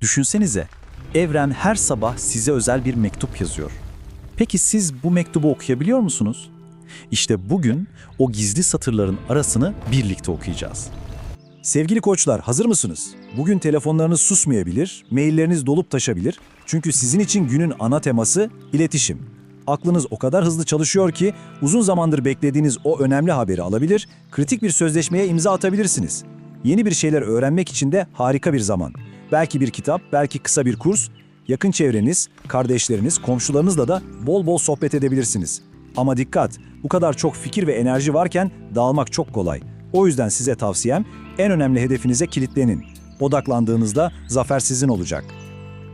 Düşünsenize, evren her sabah size özel bir mektup yazıyor. Peki siz bu mektubu okuyabiliyor musunuz? İşte bugün o gizli satırların arasını birlikte okuyacağız. Sevgili koçlar hazır mısınız? Bugün telefonlarınız susmayabilir, mailleriniz dolup taşabilir. Çünkü sizin için günün ana teması iletişim. Aklınız o kadar hızlı çalışıyor ki uzun zamandır beklediğiniz o önemli haberi alabilir, kritik bir sözleşmeye imza atabilirsiniz. Yeni bir şeyler öğrenmek için de harika bir zaman. Belki bir kitap, belki kısa bir kurs, yakın çevreniz, kardeşleriniz, komşularınızla da bol bol sohbet edebilirsiniz. Ama dikkat, bu kadar çok fikir ve enerji varken dağılmak çok kolay. O yüzden size tavsiyem en önemli hedefinize kilitlenin. Odaklandığınızda zafer sizin olacak.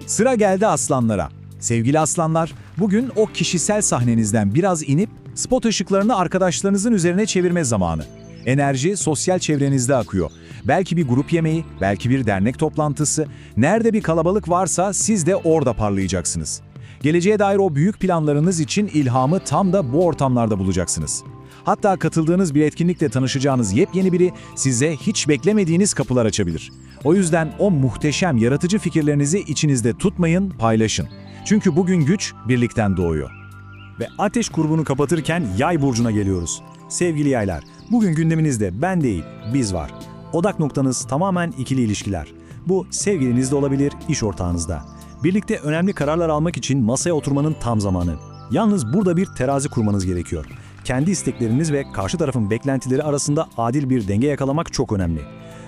Sıra geldi aslanlara. Sevgili aslanlar, bugün o kişisel sahnenizden biraz inip spot ışıklarını arkadaşlarınızın üzerine çevirme zamanı. Enerji sosyal çevrenizde akıyor. Belki bir grup yemeği, belki bir dernek toplantısı. Nerede bir kalabalık varsa siz de orada parlayacaksınız. Geleceğe dair o büyük planlarınız için ilhamı tam da bu ortamlarda bulacaksınız. Hatta katıldığınız bir etkinlikle tanışacağınız yepyeni biri size hiç beklemediğiniz kapılar açabilir. O yüzden o muhteşem yaratıcı fikirlerinizi içinizde tutmayın, paylaşın. Çünkü bugün güç birlikten doğuyor. Ve ateş grubunu kapatırken yay burcuna geliyoruz. Sevgili yaylar, bugün gündeminizde ben değil, biz var. Odak noktanız tamamen ikili ilişkiler. Bu sevgilinizde olabilir, iş ortağınızda. Birlikte önemli kararlar almak için masaya oturmanın tam zamanı. Yalnız burada bir terazi kurmanız gerekiyor. Kendi istekleriniz ve karşı tarafın beklentileri arasında adil bir denge yakalamak çok önemli.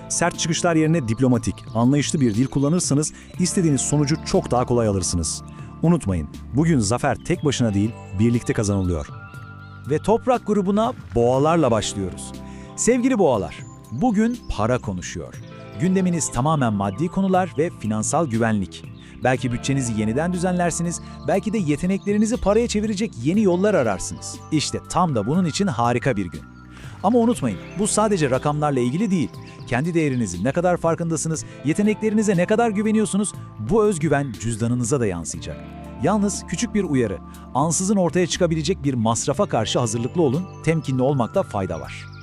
Sert çıkışlar yerine diplomatik, anlayışlı bir dil kullanırsanız istediğiniz sonucu çok daha kolay alırsınız. Unutmayın, bugün zafer tek başına değil, birlikte kazanılıyor. Ve toprak grubuna boğalarla başlıyoruz. Sevgili boğalar, bugün para konuşuyor. Gündeminiz tamamen maddi konular ve finansal güvenlik. Belki bütçenizi yeniden düzenlersiniz, belki de yeteneklerinizi paraya çevirecek yeni yollar ararsınız. İşte tam da bunun için harika bir gün. Ama unutmayın, bu sadece rakamlarla ilgili değil. Kendi değerinizin ne kadar farkındasınız, yeteneklerinize ne kadar güveniyorsunuz, bu özgüven cüzdanınıza da yansıyacak. Yalnız küçük bir uyarı, ansızın ortaya çıkabilecek bir masrafa karşı hazırlıklı olun, temkinli olmakta fayda var.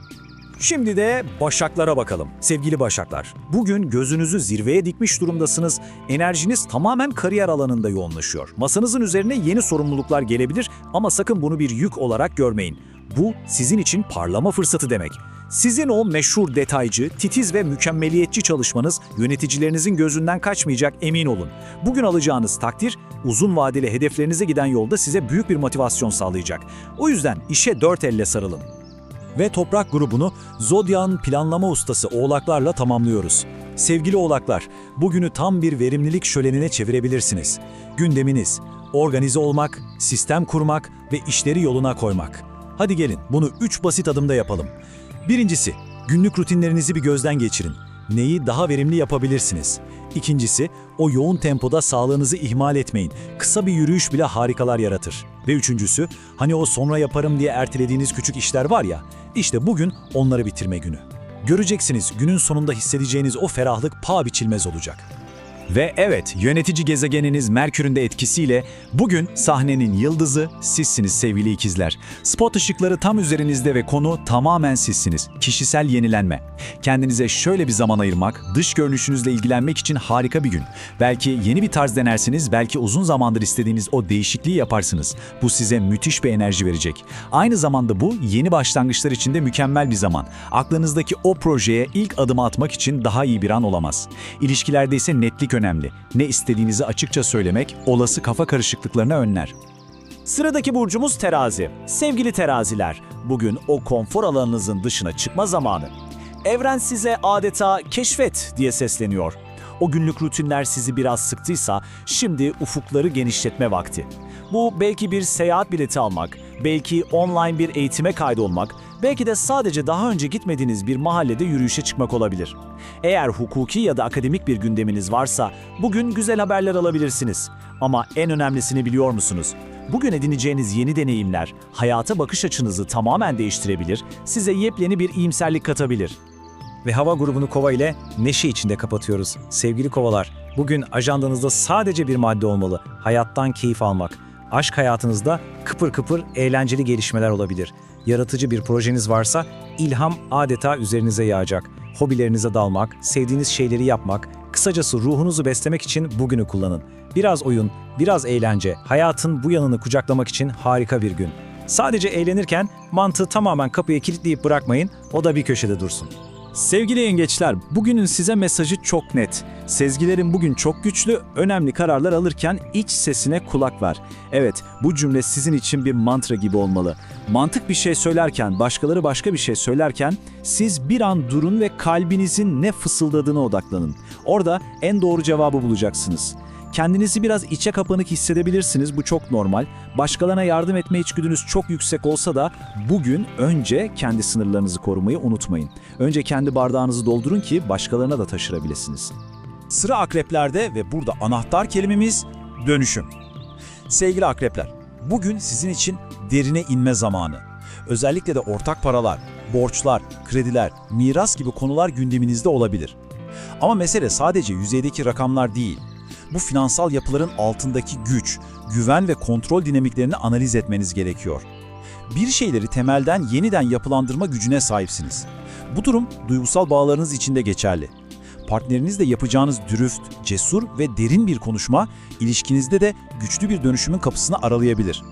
Şimdi de Başaklara bakalım. Sevgili Başaklar, bugün gözünüzü zirveye dikmiş durumdasınız. Enerjiniz tamamen kariyer alanında yoğunlaşıyor. Masanızın üzerine yeni sorumluluklar gelebilir ama sakın bunu bir yük olarak görmeyin. Bu sizin için parlama fırsatı demek. Sizin o meşhur detaycı, titiz ve mükemmeliyetçi çalışmanız yöneticilerinizin gözünden kaçmayacak emin olun. Bugün alacağınız takdir uzun vadeli hedeflerinize giden yolda size büyük bir motivasyon sağlayacak. O yüzden işe dört elle sarılın ve toprak grubunu Zodyak'ın planlama ustası oğlaklarla tamamlıyoruz. Sevgili oğlaklar, bugünü tam bir verimlilik şölenine çevirebilirsiniz. Gündeminiz, organize olmak, sistem kurmak ve işleri yoluna koymak. Hadi gelin bunu üç basit adımda yapalım. Birincisi, günlük rutinlerinizi bir gözden geçirin. Neyi daha verimli yapabilirsiniz? İkincisi, o yoğun tempoda sağlığınızı ihmal etmeyin. Kısa bir yürüyüş bile harikalar yaratır. Ve üçüncüsü, hani o sonra yaparım diye ertelediğiniz küçük işler var ya, işte bugün onları bitirme günü. Göreceksiniz günün sonunda hissedeceğiniz o ferahlık paha biçilmez olacak. Ve evet, yönetici gezegeniniz Merkür'ün de etkisiyle bugün sahnenin yıldızı sizsiniz sevgili ikizler. Spot ışıkları tam üzerinizde ve konu tamamen sizsiniz. Kişisel yenilenme. Kendinize şöyle bir zaman ayırmak, dış görünüşünüzle ilgilenmek için harika bir gün. Belki yeni bir tarz denersiniz, belki uzun zamandır istediğiniz o değişikliği yaparsınız. Bu size müthiş bir enerji verecek. Aynı zamanda bu yeni başlangıçlar için de mükemmel bir zaman. Aklınızdaki o projeye ilk adımı atmak için daha iyi bir an olamaz. İlişkilerde ise netlik önemli. Ne istediğinizi açıkça söylemek olası kafa karışıklıklarına önler. Sıradaki burcumuz terazi. Sevgili teraziler, bugün o konfor alanınızın dışına çıkma zamanı. Evren size adeta keşfet diye sesleniyor. O günlük rutinler sizi biraz sıktıysa şimdi ufukları genişletme vakti. Bu belki bir seyahat bileti almak, belki online bir eğitime kaydolmak, belki de sadece daha önce gitmediğiniz bir mahallede yürüyüşe çıkmak olabilir. Eğer hukuki ya da akademik bir gündeminiz varsa bugün güzel haberler alabilirsiniz. Ama en önemlisini biliyor musunuz? Bugün edineceğiniz yeni deneyimler hayata bakış açınızı tamamen değiştirebilir, size yepyeni bir iyimserlik katabilir. Ve hava grubunu kova ile neşe içinde kapatıyoruz. Sevgili kovalar, bugün ajandanızda sadece bir madde olmalı. Hayattan keyif almak. Aşk hayatınızda kıpır kıpır eğlenceli gelişmeler olabilir. Yaratıcı bir projeniz varsa ilham adeta üzerinize yağacak. Hobilerinize dalmak, sevdiğiniz şeyleri yapmak, kısa Kısacası ruhunuzu beslemek için bugünü kullanın. Biraz oyun, biraz eğlence, hayatın bu yanını kucaklamak için harika bir gün. Sadece eğlenirken mantığı tamamen kapıya kilitleyip bırakmayın, o da bir köşede dursun. Sevgili yengeçler, bugünün size mesajı çok net. Sezgilerin bugün çok güçlü, önemli kararlar alırken iç sesine kulak ver. Evet, bu cümle sizin için bir mantra gibi olmalı. Mantık bir şey söylerken, başkaları başka bir şey söylerken siz bir an durun ve kalbinizin ne fısıldadığına odaklanın. Orada en doğru cevabı bulacaksınız. Kendinizi biraz içe kapanık hissedebilirsiniz, bu çok normal. Başkalarına yardım etme içgüdünüz çok yüksek olsa da bugün önce kendi sınırlarınızı korumayı unutmayın. Önce kendi bardağınızı doldurun ki başkalarına da taşırabilirsiniz. Sıra akreplerde ve burada anahtar kelimemiz dönüşüm. Sevgili akrepler, bugün sizin için derine inme zamanı. Özellikle de ortak paralar, borçlar, krediler, miras gibi konular gündeminizde olabilir. Ama mesele sadece yüzeydeki rakamlar değil. Bu finansal yapıların altındaki güç, güven ve kontrol dinamiklerini analiz etmeniz gerekiyor. Bir şeyleri temelden yeniden yapılandırma gücüne sahipsiniz. Bu durum duygusal bağlarınız için de geçerli. Partnerinizle yapacağınız dürüst, cesur ve derin bir konuşma ilişkinizde de güçlü bir dönüşümün kapısını aralayabilir.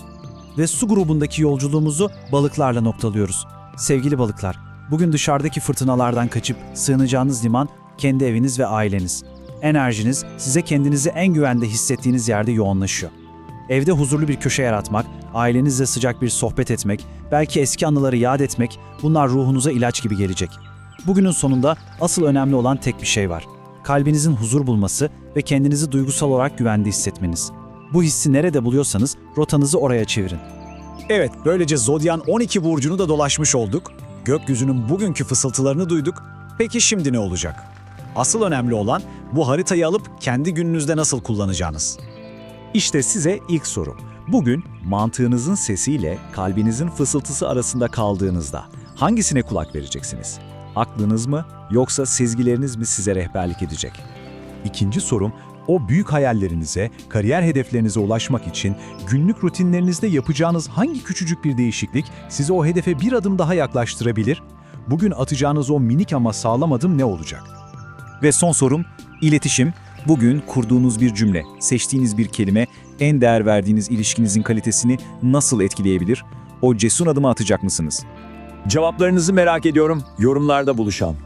Ve su grubundaki yolculuğumuzu balıklarla noktalıyoruz. Sevgili balıklar, bugün dışarıdaki fırtınalardan kaçıp sığınacağınız liman kendi eviniz ve aileniz. Enerjiniz size kendinizi en güvende hissettiğiniz yerde yoğunlaşıyor. Evde huzurlu bir köşe yaratmak, ailenizle sıcak bir sohbet etmek, belki eski anıları yad etmek bunlar ruhunuza ilaç gibi gelecek. Bugünün sonunda asıl önemli olan tek bir şey var. Kalbinizin huzur bulması ve kendinizi duygusal olarak güvende hissetmeniz. Bu hissi nerede buluyorsanız rotanızı oraya çevirin. Evet, böylece Zodyan 12 burcunu da dolaşmış olduk. Gökyüzünün bugünkü fısıltılarını duyduk. Peki şimdi ne olacak? Asıl önemli olan bu haritayı alıp kendi gününüzde nasıl kullanacağınız. İşte size ilk soru. Bugün mantığınızın sesiyle kalbinizin fısıltısı arasında kaldığınızda hangisine kulak vereceksiniz? Aklınız mı yoksa sezgileriniz mi size rehberlik edecek? İkinci sorum, o büyük hayallerinize, kariyer hedeflerinize ulaşmak için günlük rutinlerinizde yapacağınız hangi küçücük bir değişiklik sizi o hedefe bir adım daha yaklaştırabilir? Bugün atacağınız o minik ama sağlam adım ne olacak? Ve son sorum, iletişim. Bugün kurduğunuz bir cümle, seçtiğiniz bir kelime, en değer verdiğiniz ilişkinizin kalitesini nasıl etkileyebilir? O cesur adımı atacak mısınız? Cevaplarınızı merak ediyorum. Yorumlarda buluşalım.